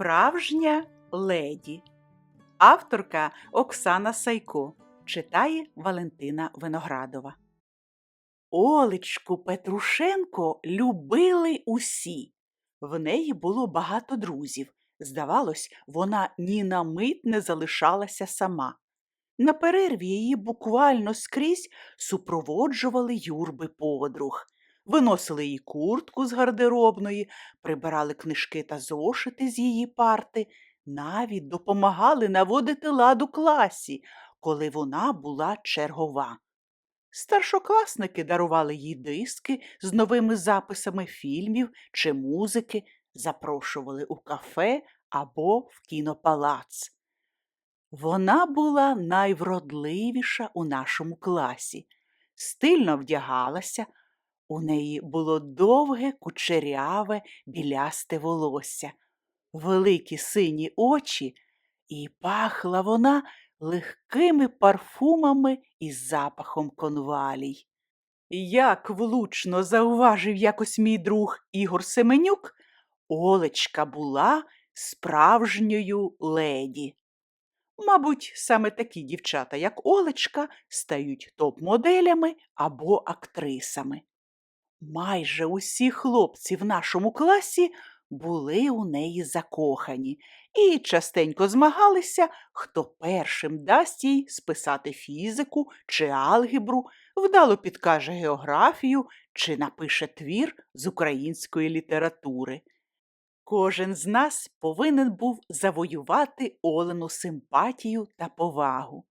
Справжня леді. Авторка Оксана Сайко читає Валентина Виноградова. Олечку Петрушенко любили усі. В неї було багато друзів. Здавалось, вона ні на мить не залишалася сама. На перерві її буквально скрізь супроводжували юрби подруг. Виносили їй куртку з гардеробної, прибирали книжки та зошити з її парти, навіть допомагали наводити лад у класі, коли вона була чергова. Старшокласники дарували їй диски з новими записами фільмів чи музики, запрошували у кафе або в кінопалац. Вона була найвродливіша у нашому класі, стильно вдягалася, у неї було довге, кучеряве, білясте волосся, великі сині очі, і пахла вона легкими парфумами із запахом конвалій. Як влучно зауважив якось мій друг Ігор Семенюк, Олечка була справжньою леді. Мабуть, саме такі дівчата, як Олечка, стають топ-моделями або актрисами. Майже усі хлопці в нашому класі були у неї закохані і частенько змагалися, хто першим дасть їй списати фізику чи алгебру, вдало підкаже географію чи напише твір з української літератури. Кожен з нас повинен був завоювати Олену симпатію та повагу.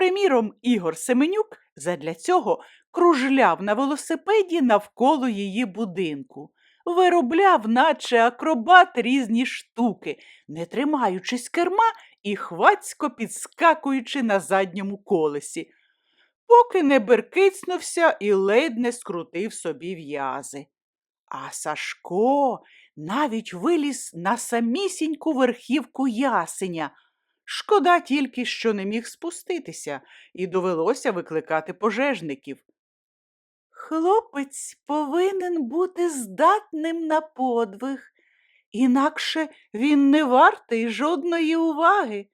Приміром, Ігор Семенюк задля цього кружляв на велосипеді навколо її будинку, виробляв, наче акробат, різні штуки, не тримаючись керма і хвацько підскакуючи на задньому колесі, поки не беркицнувся і ледь не скрутив собі в'язи. А Сашко навіть виліз на самісіньку верхівку ясеня. Шкода тільки, що не міг спуститися, і довелося викликати пожежників. Хлопець повинен бути здатним на подвиг, інакше він не вартий жодної уваги,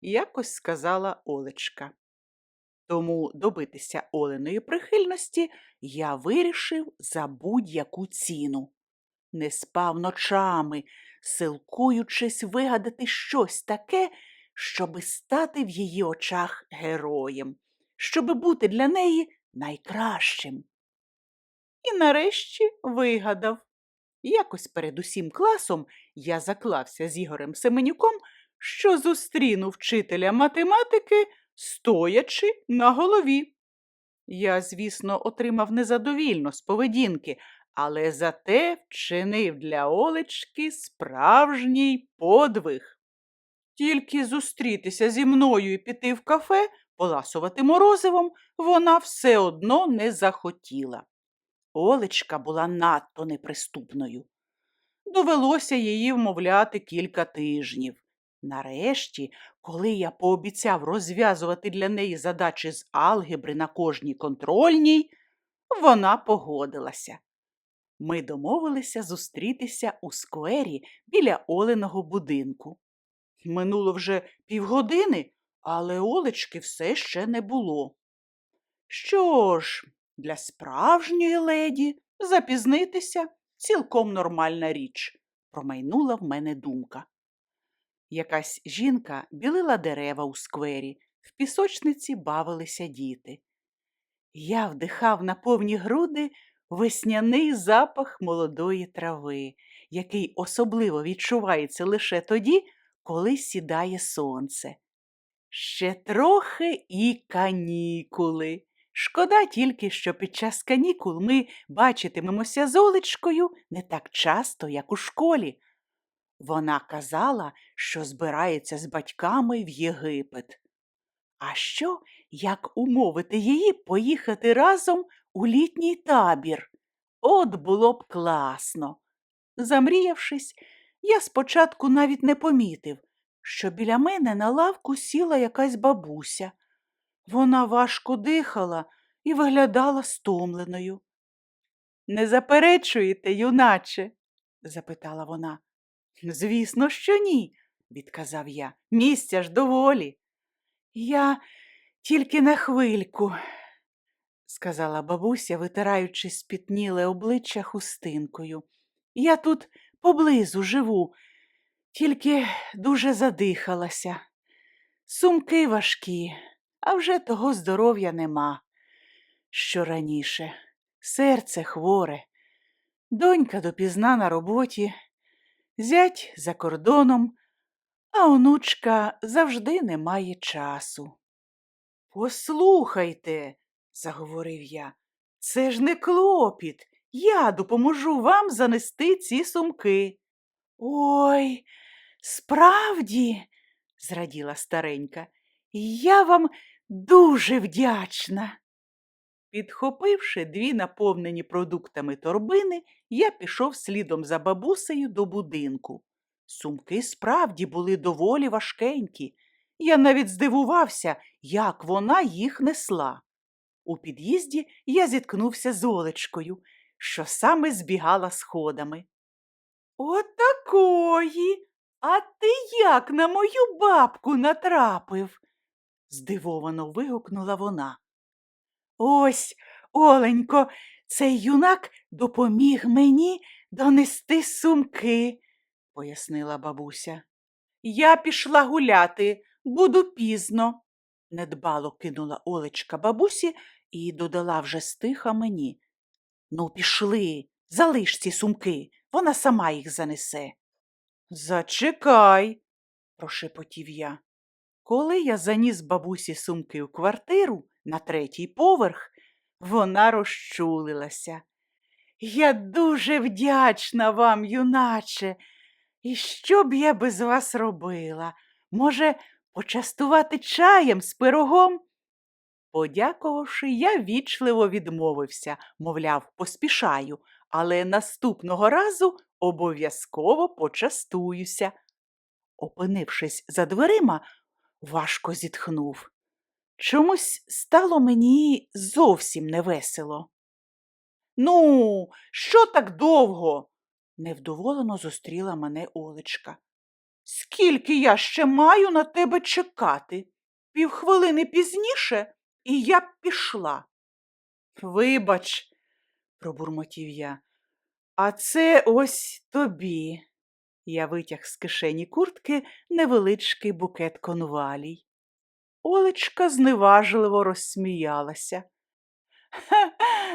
якось сказала Олечка. Тому добитися Оленої прихильності я вирішив за будь-яку ціну. Не спав ночами, силкуючись вигадати щось таке, щоби стати в її очах героєм, щоби бути для неї найкращим. І нарешті вигадав. Якось перед усім класом я заклався з Ігорем Семенюком, що зустріну вчителя математики, стоячи на голові. Я, звісно, отримав незадовільно з поведінки, але зате вчинив для Олечки справжній подвиг. Тільки зустрітися зі мною і піти в кафе, поласувати морозивом, вона все одно не захотіла. Олечка була надто неприступною. Довелося її вмовляти кілька тижнів. Нарешті, коли я пообіцяв розв'язувати для неї задачі з алгебри на кожній контрольній, вона погодилася. Ми домовилися зустрітися у сквері біля Оленого будинку. Минуло вже півгодини, але Олечки все ще не було. Що ж, для справжньої леді запізнитися цілком нормальна річ, промайнула в мене думка. Якась жінка білила дерева у сквері, в пісочниці бавилися діти. Я вдихав на повні груди весняний запах молодої трави, який особливо відчувається лише тоді, коли сідає сонце. Ще трохи і канікули. Шкода тільки, що під час канікул ми бачитимемося з Олечкою не так часто, як у школі. Вона казала, що збирається з батьками в Єгипет. А що, як умовити її поїхати разом у літній табір? От було б класно. Замріявшись, я спочатку навіть не помітив, що біля мене на лавку сіла якась бабуся. Вона важко дихала і виглядала стомленою. Не заперечуєте, юначе? запитала вона. Звісно, що ні, відказав я. Місця ж доволі. Я тільки на хвильку, сказала бабуся, витираючи спітніле обличчя хустинкою. Я тут поблизу живу, тільки дуже задихалася. Сумки важкі, а вже того здоров'я нема. Що раніше, серце хворе, донька допізна на роботі, зять за кордоном, а онучка завжди не має часу. Послухайте, заговорив я, це ж не клопіт. Я допоможу вам занести ці сумки. Ой, справді, зраділа старенька, я вам дуже вдячна. Підхопивши дві наповнені продуктами торбини, я пішов слідом за бабусею до будинку. Сумки справді були доволі важкенькі. Я навіть здивувався, як вона їх несла. У під'їзді я зіткнувся з Олечкою, що саме збігала сходами. Отакої. А ти як на мою бабку натрапив? здивовано вигукнула вона. Ось, Оленько, цей юнак допоміг мені донести сумки, пояснила бабуся. Я пішла гуляти, буду пізно, недбало кинула Олечка бабусі і додала вже стиха мені. Ну, пішли, залиш ці сумки, вона сама їх занесе. Зачекай, прошепотів я. Коли я заніс бабусі сумки у квартиру на третій поверх, вона розчулилася. Я дуже вдячна вам, юначе. І що б я без вас робила? Може, почастувати чаєм з пирогом? Подякувавши, я вічливо відмовився, мовляв, поспішаю, але наступного разу обов'язково почастуюся. Опинившись за дверима, важко зітхнув. Чомусь стало мені зовсім невесело. Ну, що так довго? невдоволено зустріла мене Олечка. Скільки я ще маю на тебе чекати? Півхвилини пізніше, і я б пішла. Вибач, пробурмотів я, а це ось тобі. Я витяг з кишені куртки невеличкий букет конвалій. Олечка зневажливо розсміялася. «Ха,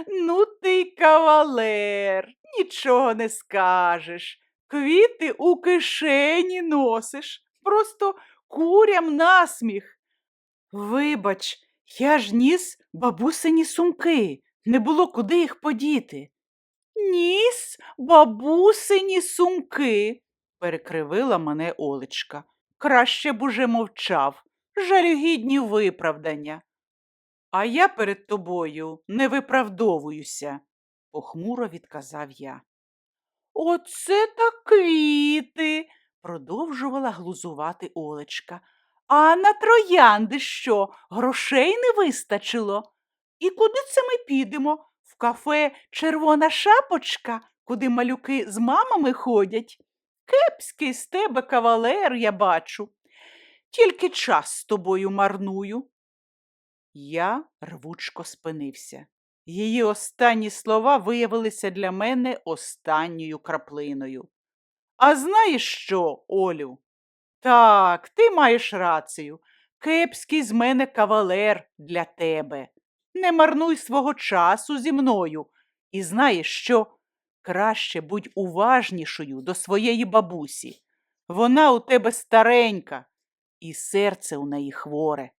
ну ти кавалер, нічого не скажеш. Квіти у кишені носиш, просто курям насміх. Вибач, я ж ніс бабусині сумки, не було куди їх подіти. Ніс бабусині сумки, перекривила мене Олечка. Краще б уже мовчав, жалюгідні виправдання. А я перед тобою не виправдовуюся, похмуро відказав я. Оце так квіти, продовжувала глузувати Олечка. А на троянди що, грошей не вистачило? І куди це ми підемо? В кафе Червона шапочка, куди малюки з мамами ходять? Кепський з тебе кавалер, я бачу. Тільки час з тобою марную. Я рвучко спинився. Її останні слова виявилися для мене останньою краплиною. А знаєш що, Олю? Так, ти маєш рацію. Кепський з мене кавалер для тебе. Не марнуй свого часу зі мною. І знаєш що? Краще будь уважнішою до своєї бабусі. Вона у тебе старенька, і серце у неї хворе.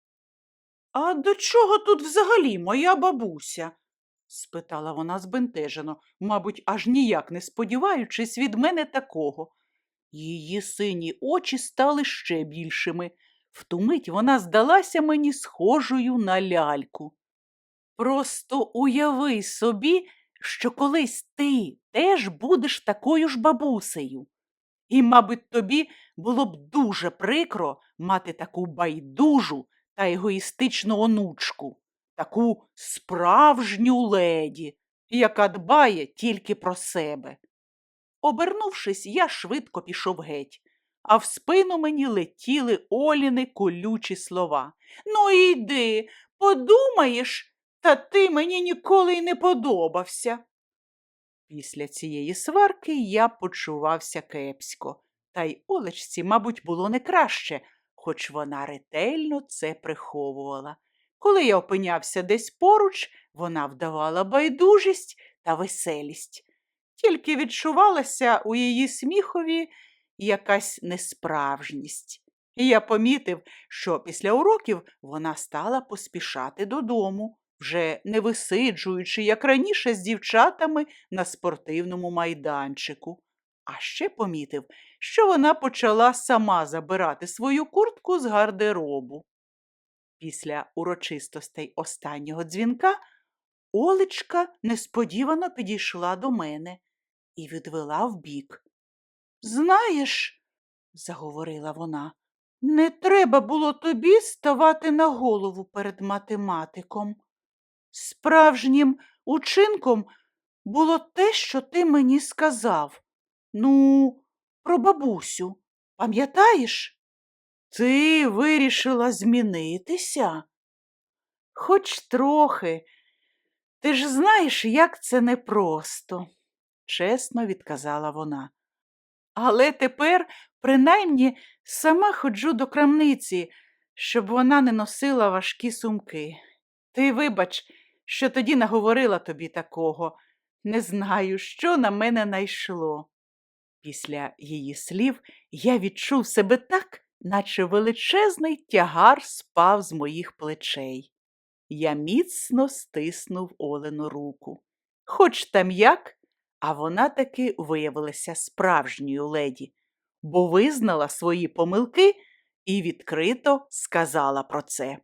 А до чого тут взагалі моя бабуся? спитала вона збентежено, мабуть, аж ніяк не сподіваючись від мене такого. Її сині очі стали ще більшими. Втумить вона здалася мені схожою на ляльку. Просто уяви собі, що колись ти теж будеш такою ж бабусею. І, мабуть, тобі було б дуже прикро мати таку байдужу та егоїстичну онучку, таку справжню леді, яка дбає тільки про себе. Обернувшись, я швидко пішов геть, а в спину мені летіли Оліни колючі слова. Ну, йди, подумаєш, та ти мені ніколи й не подобався. Після цієї сварки я почувався кепсько, та й Олечці, мабуть, було не краще, хоч вона ретельно це приховувала. Коли я опинявся десь поруч, вона вдавала байдужість та веселість. Тільки відчувалася у її сміхові якась несправжність. І я помітив, що після уроків вона стала поспішати додому, вже не висиджуючи, як раніше, з дівчатами на спортивному майданчику. А ще помітив, що вона почала сама забирати свою куртку з гардеробу. Після урочистостей останнього дзвінка Олечка несподівано підійшла до мене і відвела вбік. Знаєш, заговорила вона, не треба було тобі ставати на голову перед математиком. Справжнім учинком було те, що ти мені сказав. Ну, про бабусю, пам'ятаєш? Ти вирішила змінитися? Хоч трохи. Ти ж знаєш, як це непросто, чесно відказала вона. Але тепер, принаймні, сама ходжу до крамниці, щоб вона не носила важкі сумки. Ти вибач, що тоді наговорила тобі такого. Не знаю, що на мене найшло. Після її слів я відчув себе так, наче величезний тягар спав з моїх плечей. Я міцно стиснув Олену руку. Хоч там як, а вона таки виявилася справжньою леді, бо визнала свої помилки і відкрито сказала про це.